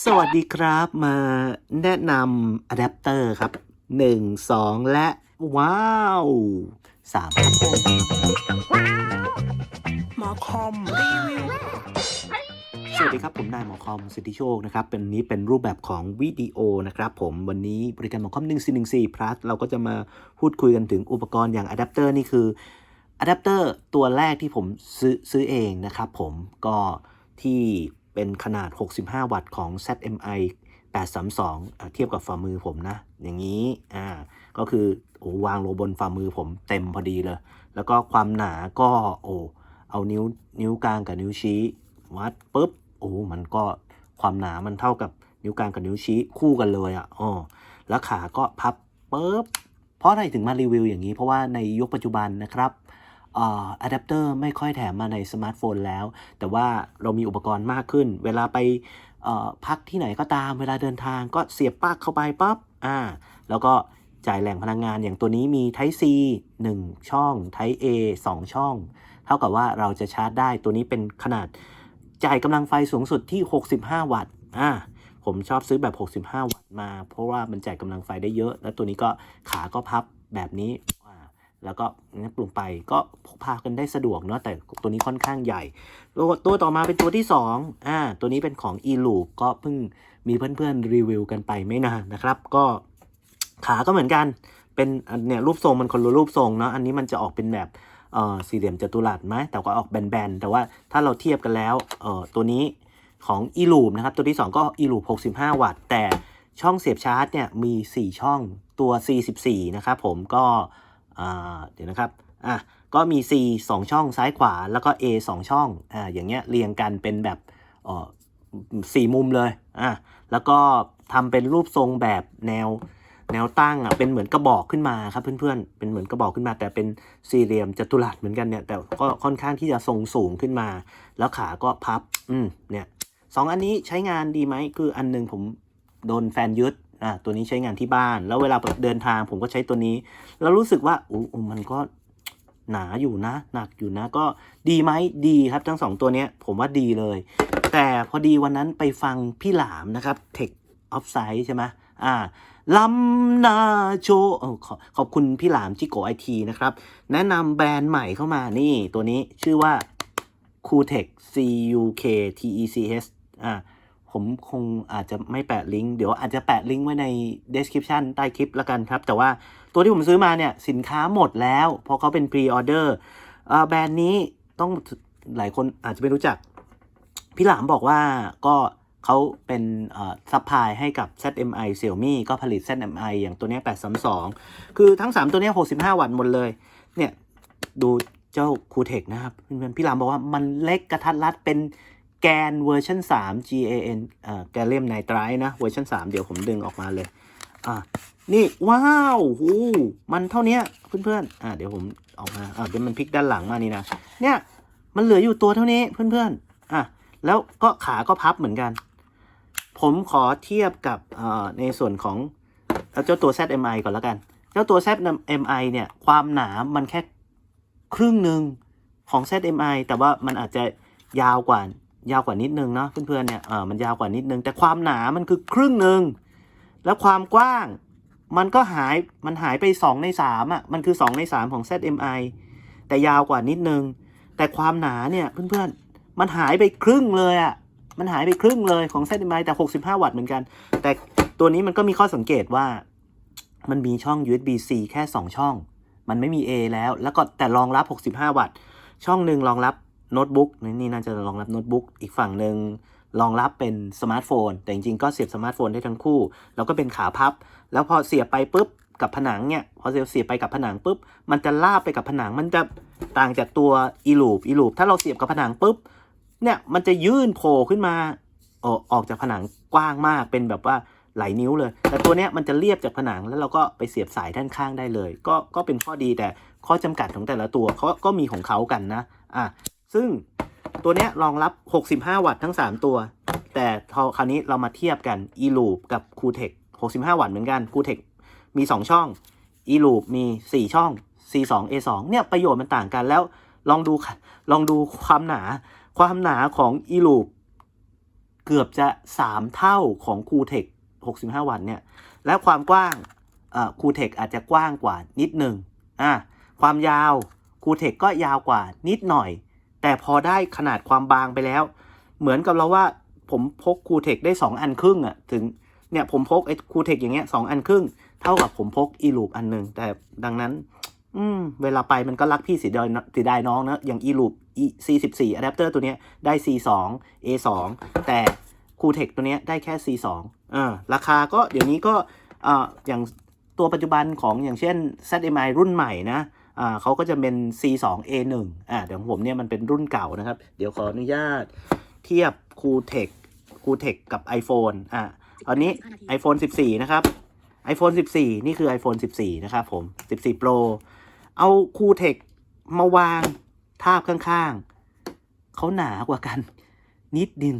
สวัสดีครับมาแนะนำอะแดปเตอร์ครับ 1 2 และ ว้าว3ครับผมหมอคอมรีวิวสวัสดีครับ ผมนายหมอคอมสิทธิโชคนะครับเป็นนี้เป็นรูปแบบของวิดีโอนะครับผมวันนี้บริการหมอคอม1414 plus เราก็จะมาพูดคุยกันถึงอุปกรณ์อย่างอะแดปเตอร์นี่คืออะแดปเตอร์ตัวแรกที่ผมซื้อซื้อเองนะครับผมก็ที่ เป็นขนาด 65 วัตต์ของ ZMI 832อะเทียบกับฝ่ามือผมนะ อย่างนี้อ่าก็คือโอ้วางลงบนฝ่ามือผมเต็มพอดีเลย แล้วก็ความหนาก็โอ้เอานิ้วนิ้วกลางกับนิ้วชี้ วัดปุ๊บโอ้มันก็ความหนามันเท่ากับนิ้วกลางกับนิ้วชี้คู่กันเลยอะ่ะอ๋อแล้วขาก็พับปุ๊บเพราะอะไรถึงมารีวิวอย่างนี้ เพราะว่าในยุคปัจจุบันนะครับ อะแดปเตอร์ไม่ค่อยแถมมาในสมาร์ทโฟนแล้ว แต่ว่าเรามีอุปกรณ์มากขึ้น เวลาไปพักที่ไหนก็ตามเวลาเดินทางก็เสียบปลั๊กเข้าไปปั๊บอ่าแล้วก็จ่ายแหล่งพลังงานอย่างตัวนี้มี Type C 1 ช่อง Type A 2 ช่อง เท่ากับว่าเราจะชาร์จได้ตัวนี้เป็นขนาดจ่ายกำลังไฟสูงสุดที่ 65 วัตต์อ่าผมชอบซื้อแบบ 65 วัตต์มา เพราะว่ามันจ่ายกำลังไฟได้เยอะ แล้วตัวนี้ก็ขาก็พับแบบนี้ แล้วก็งัดลงไปก็พกพากันได้สะดวกเนาะแต่ตัวนี้ค่อนข้างใหญ่ ตัวตัวต่อมาเป็นตัวที่ 2อ่าตัวนี้เป็นของ e l o o p ก็เพิ่งมีเพื่อนๆรีวิวกันไปไม่นานนะครับ ก็ขาก็เหมือนกันเป็นเนี่ยรูปทรงมันคนละรูปทรงเนาะอันนี้มันจะออกเป็นแบบเอ่อสี่เหลี่ยมจัตุรัสไหมแต่ก็ออกแบนๆแต่ว่าถ้าเราเทียบกันแล้วเอ่อตัวนี้ของ e l o o p นะครับตัวที่ 2 ก็ e l o o p 65 วัตต์ แต่ช่องเสียบชาร์จเนี่ยมี 4 ช่องตัว C14 นะครับผมก็ เดี๋ยวนะครับอะก็มี C 2 ช่องซ้ายขวาแล้วก็ A 2 ช่องอ่าอย่างเงี้ยเรียงกันเป็นแบบอ่อสี่มุมเลยอะแล้วก็ทำเป็นรูปทรงแบบแนวแนวตั้งอะเป็นเหมือนกระบอกขึ้นมาครับเพื่อนๆเป็นเหมือนกระบอกขึ้นมา แต่เป็นสี่เหลี่ยมจัตุรัสเหมือนกันเนี่ยแต่ก็ค่อนข้างที่จะทรงสูงขึ้นมา แล้วขาก็พับอืมเนี่ยสองอันนี้ใช้งานดีไหมคืออันหนึงผมโดนแฟนยึด อะตัวนี้ใช้งานที่บ้าน แล้วเวลาเดินทางผมก็ใช้ตัวนี้ แล้วรู้สึกว่าอู้มันก็หนาอยู่นะ หนักอยู่นะ ก็ดีไหมดีครับทั้งสองตัวเนี้ยผมว่าดีเลย แต่พอดีวันนั้นไปฟังพี่หลามนะครับ Tech Offside ใช่ไหมอ่าลัมนาโชอขอขอบคุณพี่หลามจิโกไอทีนะครับ แนะนำแบรนด์ใหม่เข้ามานี่ ตัวนี้ชื่อว่า c u t e c C U K T E C H อ่า ผมคงอาจจะไม่แปะลิงก์เดี๋ยวอาจจะแปะลิงก์ไว้ใน description ใต้คลิปแล้วกันครับ แต่ว่าตัวที่ผมซื้อมาเนี่ยสินค้าหมดแล้ว เพราะเขาเป็น pre order อ่าแบรนด์นี้ต้องหลายคนอาจจะไม่รู้จัก พี่หลามบอกว่าก็เขาเป็นซัพพลายให้กับ ZMI Xiaomi ก็ผลิต ZMI อย่างตัวนี้832 คือทั้ง 3 ตัวนี้ 65 วัตต์หมดเลย เนี่ย ดูเจ้าคูเทคนะครับเพื่อนพี่หลามบอกว่ามันเล็กกระทัดรัดเป็น แกนเวอร์ชัน3 GAN อ่าแกเลียมไนไตรนะเวอร์ชัน3 เดี๋ยวผมดึงออกมาเลย อ่านี่ว้าวหูมันเท่านี้เพื่อนๆ อ่าเดี๋ยวผมออกมาอ่าเดี๋ยวมันพลิกด้านหลังมานี่นะ เนี่ย มันเหลืออยู่ตัวเท่านี้เพื่อนๆ อะ แล้วก็ขาก็พับเหมือนกัน ผมขอเทียบกับเอ่อในส่วนของเจ้าตัว ZMI ก่อนแล้วกัน เจ้าตัว ZMI เนี่ย ความหนามันแค่ครึ่งหนึ่งของ ZMI แต่ว่ามันอาจจะยาวกว่า ยาวกว่านิดนึงเนาะเพื่อนๆเนี่ยเออมันยาวกว่านิดนึง แต่ความหนามันคือครึ่งหนึ่งแล้วความกว้างมันก็หายมันหายไป 2 ใน3อะมันคือ 2 ใน 3 ของ ZMI แต่ยาวกว่านิดนึง แต่ความหนาเนี่ยเพื่อนๆมันหายไปครึ่งเลยอะ่ะมันหายไปครึ่งเลยของ ZMI แต่ 65 วัตต์เหมือนกัน แต่ตัวนี้มันก็มีข้อสังเกตว่า มันมีช่อง USB-C แค่ 2 ช่อง มันไม่มี A แล้วแล้วก็แต่รองรับ 65 วัตต์ช่องหนึ่งรองรับ โน้ตบุ๊กนี่น่าจะรองรับโน้ตบุ๊กอีกฝั่งหนึ่งรองรับเป็นสมาร์ทโฟน แต่จริงๆก็เสียบสมาร์ทโฟนได้ทั้งคู่ แล้วก็เป็นขาพับ แล้วพอเสียบไปปุ๊บกับผนังเนี่ยพอเสียบเสียบไปกับผนังปุ๊บมันจะลาบไปกับผนังมันจะต่างจากตัวอีลูปอีลูปถ้าเราเสียบกับผนังปุ๊บเนี่ยมันจะยื่นโผล่ขึ้นมาออกออกจากผนังกว้างมากเป็นแบบว่าหลายนิ้วเลย แต่ตัวเนี้ยมันจะเรียบจากผนังแล้วเราก็ไปเสียบสายด้านข้างได้เลย ก็ก็เป็นข้อดีแต่ข้อจำกัดของแต่ละตัวเขาก็มีของเขากันนะอะ ซึ่งตัวเนี้ยรองรับ 65 วัตต์ทั้ง 3 ตัว แต่คราวนี้เรามาเทียบกัน e l o o p กับ c o o t e c 65 วัตต์เหมือนกัน c o o t e c มี 2 ช่อง e l o o p มี 4 ช่อง C2 A2 เนี่ยประโยชน์มันต่างกันแล้วลองดูค่ะ ลองดูความหนา ความหนาของ e l o o p เกือบจะ 3 เท่าของคูเทค65 วัตต์เนี่ย และความกว้างคูเทคอาจจะกว้างกว่านิดหนึ่งอะความยาวคูเทคก็ยาวกว่านิดหน่อย แต่พอได้ขนาดความบางไปแล้ว เหมือนกับเราว่าผมพกคูเทคได้2อันครึ่งอะ่ะถึงเนี่ยผมพกไอ้คูเทคอย่างเงี้ยสองอันครึ่ง เท่ากับผมพกอีลูปอันหนึ่งแต่ดังนั้น อืม เวลาไปมันก็รักพี่สีดายสีดายน้องนะอย่าง e loop e c 1 4อะแดปเตอร์ตัวเนี้ยได้ c 2 a 2แต่คูเทคตัวเนี้ยได้แค่ c 2อ่าราคาก็เดี๋ยวนี้ก็อ่าอย่างตัวปัจจุบันของอย่างเช่น ZMI รุ่นใหม่นะ อ่าเขาก็จะเป็น c 2 a 1 อ่าเดี๋ยวของผมเนี่ยมันเป็นรุ่นเก่านะครับ เดี๋ยวขออนุญาตเทียบคูเทคคูเทคกับ iPhone อ่าตอนนี้ iPhone 14 นะครับ iPhone 14 นี่คือ iPhone 14 นะครับผม 14 Pro เอาคูเทคมาวางทาบข้างๆ เขาหนากว่ากัน นิดนึง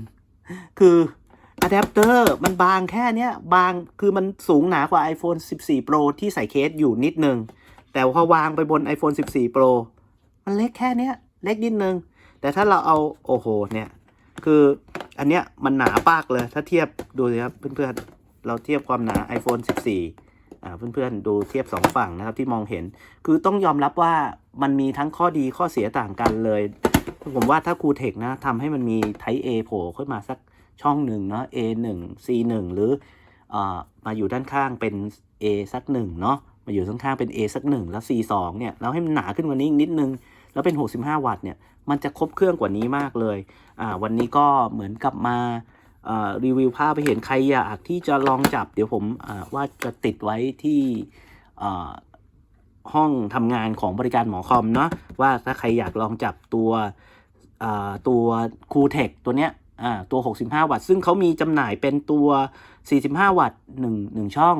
คืออะแดปเตอร์มันบางแค่เนี้ย บางคือมันสูงหนากว่า iPhone 14 Pro ที่ใส่เคสอยู่นิดนึง แต่พอวางไปบน iPhone 14 Pro มันเล็กแค่เนี้ย เล็กนิดนึง แต่ถ้าเราเอาโอ้โหเนี่ย คืออันเนี้ยมันหนาปากเลย ถ้าเทียบดูสิครับเพื่อนๆ เราเทียบความหนา iPhone 14อ่าเพื่อนๆ ดูเทียบสองฝั่งนะครับที่มองเห็น คือต้องยอมรับว่ามันมีทั้งข้อดีข้อเสียต่างกันเลย ผมว่าถ้าครูเทคนะทำให้มันมีไท A โผล่ขึ้นมาสักช่องหนึ่งเนาะ A 1 C 1หรืออามาอยู่ด้านข้างเป็น A สักหนึ่งเนาะ มาอยู่ข้างๆเป็น A สักหนึ่งแล้ว C 2เนี่ยแล้วให้มันหนาขึ้นกว่านี้อีกนิดนึง แล้วเป็น 65 วัตต์เนี่ยมันจะครบเครื่องกว่านี้มากเลยอ่าวันนี้ก็เหมือนกับมารีวิวภาพไปเห็นใครอยากที่จะลองจับ เดี๋ยวผมอ่าว่าจะติดไว้ที่ห้องทำงานของบริการหมอคอมเนาะว่าถ้าใครอยากลองจับตัวตัวคูเทคตัวเนี้ยตัว 65 วัตต์ ซึ่งเขามีจำหน่ายเป็นตัว 45 วัตต์1 1ช่อง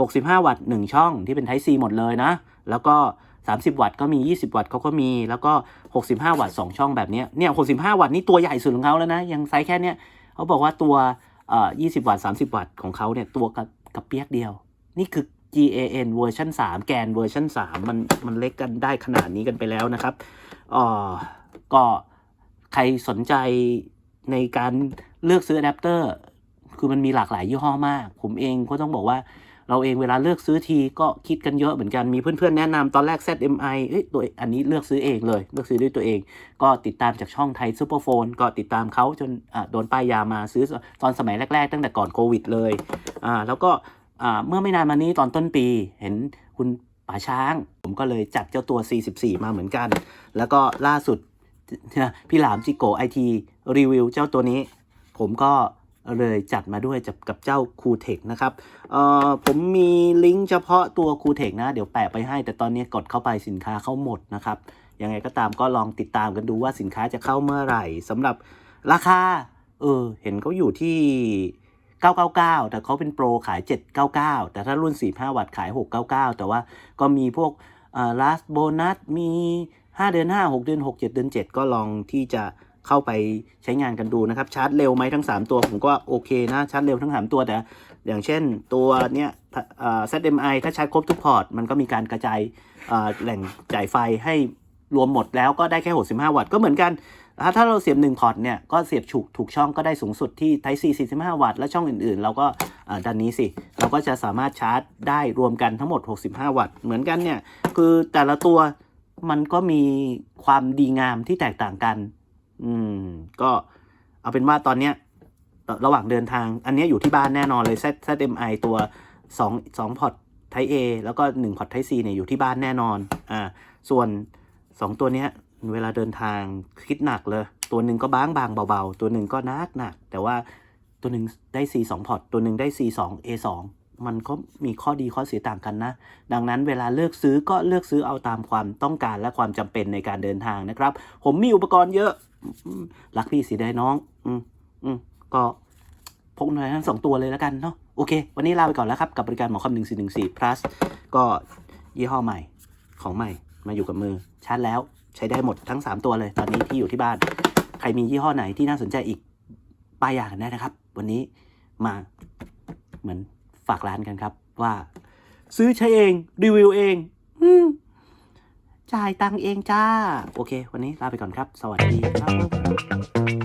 65 วัตต์ 1 ช่องที่เป็น Type C หมดเลยนะ แล้วก็ 30 วัตต์ก็มี 20 วัตต์เขาก็มี แล้วก็ 65 วัตต์ 2 ช่องแบบนี้เนี่ย 65 วัตต์นี่ตัวใหญ่สุดของเขาแล้วนะ ยังไซส์แค่เนี้ยเขาบอกว่าตัวเอ่อ20 วัตต์ 30 วัตต์ของเขาเนี่ยตัวกับกับเปียกเดียว นี่คือ GAN เวอร์ชัน3 แกนเวอร์ชัน3มันมันเล็กกันได้ขนาดนี้กันไปแล้วนะครับเอ่อก็ใครสนใจในการเลือกซื้ออะแดปเตอร์คือมันมีหลากหลายยี่ห้อมาก ผมเองก็ต้องบอกว่า เราเองเวลาเลือกซื้อทีก็คิดกันเยอะเหมือนกันมีเพื่อนๆแนะนำตอนแรก ZMI เอ้ยตัวอันนี้เลือกซื้อเองเลย เลือกซื้อด้วยตัวเอง ก็ติดตามจากช่องไทยซูเปอร์โฟนก็ติดตามเขาจนโดนป้ายยามาซื้อตอนสมัยแรก ๆ ตั้งแต่ก่อนโควิดเลยอ่าแล้วก็อ่าเมื่อไม่นานมานี้ตอนต้นปีเห็นคุณป๋าช้าง ผมก็เลยจัดเจ้าตัว 44 มาเหมือนกัน แล้วก็ล่าสุดพี่หลามจิโกไอทีรีวิวเจ้าตัวนี้ ผมก็ เลยจัดมาด้วยกับกับเจ้าคูเทคนะครับเอ่อผมมีลิงก์เฉพาะตัวคูเทคนะ เดี๋ยวแปะไปให้ แต่ตอนนี้กดเข้าไปสินค้าเข้าหมดนะครับ ยังไงก็ตามก็ลองติดตามกันดูว่าสินค้าจะเข้าเมื่อไหร่สำหรับราคา เออ เห็นเขาอยู่ที่ 999 แต่เขาเป็นโปรขาย 799 แต่ถ้ารุ่น 45 วัตต์ขาย 699 แต่ว่าก็มีพวกอ่า last bonus มี 5 เดือน 5 6 เดือน 6 7 เดือน 7 ก็ลองที่จะ เข้าไปใช้งานกันดูนะครับ ชาร์จเร็วไหมทั้ง 3 ตัวผมก็โอเคนะชาร์จเร็วทั้ง 3 ตัวแต่ อย่างเช่นตัวเนี้ยเอ่อ ZMI ถ้าชาร์จครบทุกพอร์ตมันก็มีการกระจายแหล่งจ่ายไฟให้รวมหมดแล้วก็ได้แค่ 65 วัตต์ก็เหมือนกัน ถ้าถ้าเราเสียบ1พอร์ตเนี่ยก็เสียบถูกถูกช่องก็ได้สูงสุดที่ Type C 45 วัตต์และช่องอื่นๆ เราก็ด้านนี้สิ เราก็จะสามารถชาร์จได้รวมกันทั้งหมด 65 วัตต์เหมือนกันเนี่ยคือแต่ละตัวมันก็มีความดีงามที่แตกต่างกัน อืม ก็เอาเป็นว่าตอนเนี้ย ระหว่างเดินทาง อันนี้อยู่ที่บ้านแน่นอนเลย Z ZMI ตัว2 2พอร์ต Type A แล้วก็1พอร์ต Type C เนี่ยอยู่ที่บ้านแน่นอน อ่า ส่วน2ตัวเนี้ย เวลาเดินทางคิดหนักเลย ตัวหนึ่งก็บางบางเบาๆ ตัวหนึ่งก็นักหนัก แต่ว่าตัวหนึ่งได้ C 2พอร์ต ตัวหนึ่งได้ C 2 A 2 มันก็มีข้อดีข้อเสียต่างกันนะ ดังนั้นเวลาเลือกซื้อก็เลือกซื้อเอาตามความต้องการและความจำเป็นในการเดินทางนะครับ ผมมีอุปกรณ์เยอะรักพี่สีได้น้อง อืมอืมก็พกหน่อยทั้งสองตัวเลยแล้วกันเนาะโอเค วันนี้ลาไปก่อนแล้วครับกับบริการหมอคอม1414 plus ก็ยี่ห้อใหม่ของใหม่มาอยู่กับมือชาร์จแล้วใช้ได้หมดทั้ง 3 ตัวเลย ตอนนี้ที่อยู่ที่บ้าน ใครมียี่ห้อไหนที่น่าสนใจอีกป้ายยากันได้นะครับ วันนี้มาเหมือน ฝากร้านกันครับว่า ซื้อใช้เองรีวิวเองอจ่ายตังเองจ้า โอเค วันนี้ลาไปก่อนครับ สวัสดีครับ